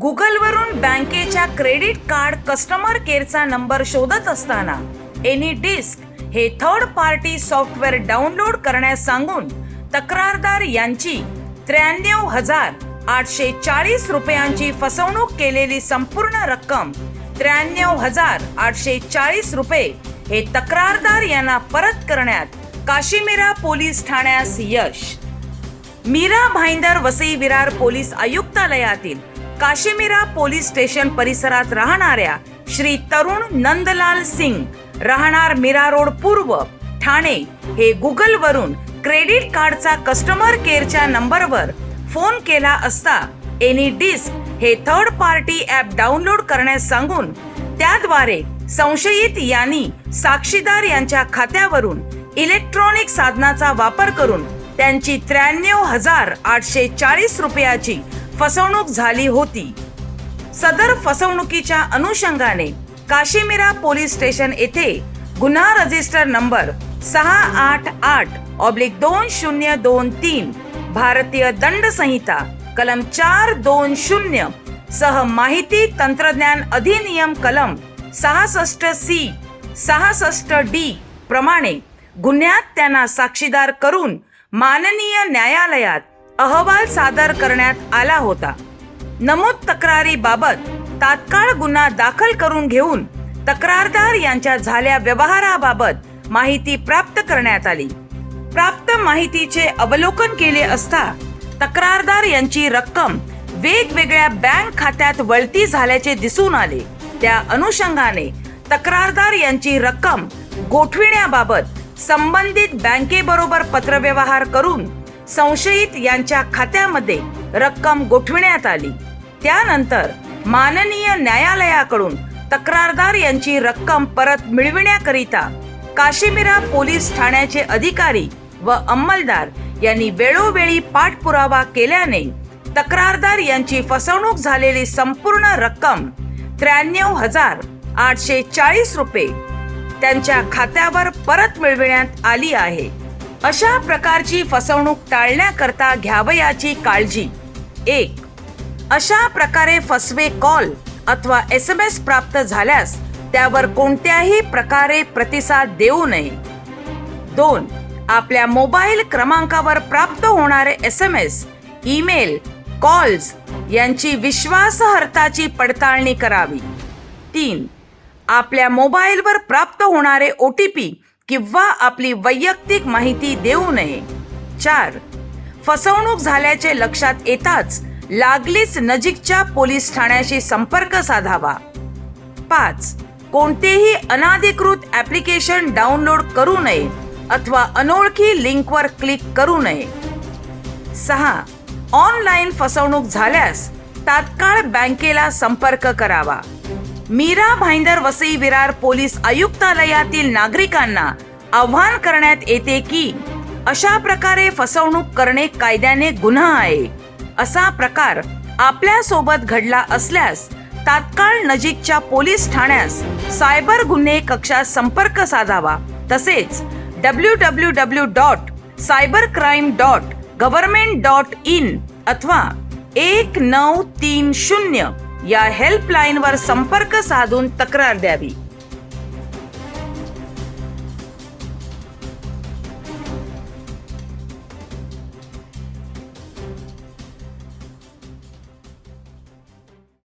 गुगलवरून बँकेच्या credit card customer केअरचा नंबर शोधत असताना एनी डिस्क हे थर्ड पार्टी सॉफ्टवेअर डाउनलोड करण्यास सांगून तक्रारदार यांची त्र्याण्णव हजार आठशे चाळीस रुपयांची फसवणूक केलेली संपूर्ण रक्कम त्र्याण्णव हजार आठशे चाळीस रुपये हे तक्रारदार यांना परत करण्यात काशीमिरा पोलीस ठाण्यास यश. मीरा भाईंदर वसई विरार पोलीस आयुक्तालयातील काशीमिरा पोलीस स्टेशन परिसरात राहणाऱ्या श्री तरुण नंदलाल सिंग राहणार मीरा रोड पूर्व ठाणे हे गुगल वरून क्रेडिट कार्डचा कस्टमर केअरच्या नंबरवर फोन केला असता एनी डिस्क हे थर्ड पार्टी ऍप डाउनलोड करण्यास सांगून त्याद्वारे संशयित यांनी साक्षीदार यांच्या खात्यावरून इलेक्ट्रॉनिक साधनाचा वापर करून त्यांची त्र्याण्णव हजार आठशे चाळीस रुपयाची फसवणूक झाली होती. सदर फसवणुकीच्या अनुषंगाने काशीमिरा पोलीस स्टेशन येथे गुन्हा रजिस्टर नंबर सहा आठ आठ ऑब्लिक दोन शून्य दोन तीन भारतीय दंड संहिता कलम चार दोन शून्य सह माहिती तंत्रज्ञान अधिनियम कलम सहासष्ट सी सहासष्ट डी प्रमाणे गुन्ह्यात त्यांना साक्षीदार करून माननीय न्यायालयात अहवाल सादर करण्यात आला होता. नमूद तक्रारीबाबत तात्काळ गुन्हा दाखल करून घेऊन तक्रारदार यांच्या झाल्या व्यवहाराबाबत माहिती प्राप्त करण्यात आली. प्राप्त माहितीचे अवलोकन केले असता तक्रारदार यांची रक्कम वेगवेगळ्या बँक खात्यात वळती झाल्याचे दिसून आले. त्या अनुषंगाने तक्रारदार यांची रक्कम गोठविण्याबाबत संबंधित बँकेबरोबर पत्रव्यवहार करून संशयित यांच्या खात्यामध्ये रक्कम गोठविण्यात आली. त्यानंतर माननीय न्यायालयाकडून तक्रारदार यांची रक्कम परत मिळविण्याकरिता काशिमिरा पोलीस ठाण्याचे अधिकारी व अंमलदार यांनी वेळोवेळी पाठपुरावा केल्याने तक्रारदार यांची फसवणूक झालेली संपूर्ण रक्कम त्र्याण्णव हजार आठशे चाळीस रुपये त्यांच्या खात्यावर परत मिळविण्यात आली आहे. अशा प्रकारची फसवणूक टाळण्याकरता घ्यावयाची काळजी. एक अशा प्रकारे फसवे कॉल अथवा एस एम एस प्राप्त झाल्यास त्यावर कोणत्याही प्रकारे प्रतिसाद देऊ नये. दोन आपल्या मोबाईल क्रमांकावर प्राप्त होणारे S M S email calls यांची विश्वासार्हताची पडताळणी करावी. तीन आपल्या मोबाईलवर प्राप्त होणारे ओ टी पी किंवा आपली वैयक्तिक माहिती देऊ नये. चार. फसवणूक झाल्याचे लक्षात येताच लागलीच नजीकच्या पोलीस ठाण्याशी संपर्क साधावा. पाच. कोणतेही अनाधिकृत ऍप्लिकेशन डाउनलोड करू नये अथवा अनोळखी लिंकवर क्लिक करू नये. सहा. ऑनलाईन फसवणूक झाल्यास तात्काळ बँकेला संपर्क करावा. मीरा भाईंदर वसई विरार पोलीस आयुक्तालयातील नागरिकांना आव्हान करण्यात येते की अशा प्रकारे फसवणूक करणे कायद्याने गुन्हा आहे. असा प्रकार आपल्यासोबत घडला असल्यास तात्काळ नजीकच्या पोलीस ठाण्यास सायबर गुन्हे कक्षात संपर्क साधावा. तसेच W W W dot cyber crime dot government dot in अथवा एक नऊ तीन शून्य या हेल्पलाईनवर संपर्क साधून तक्रार द्यावी.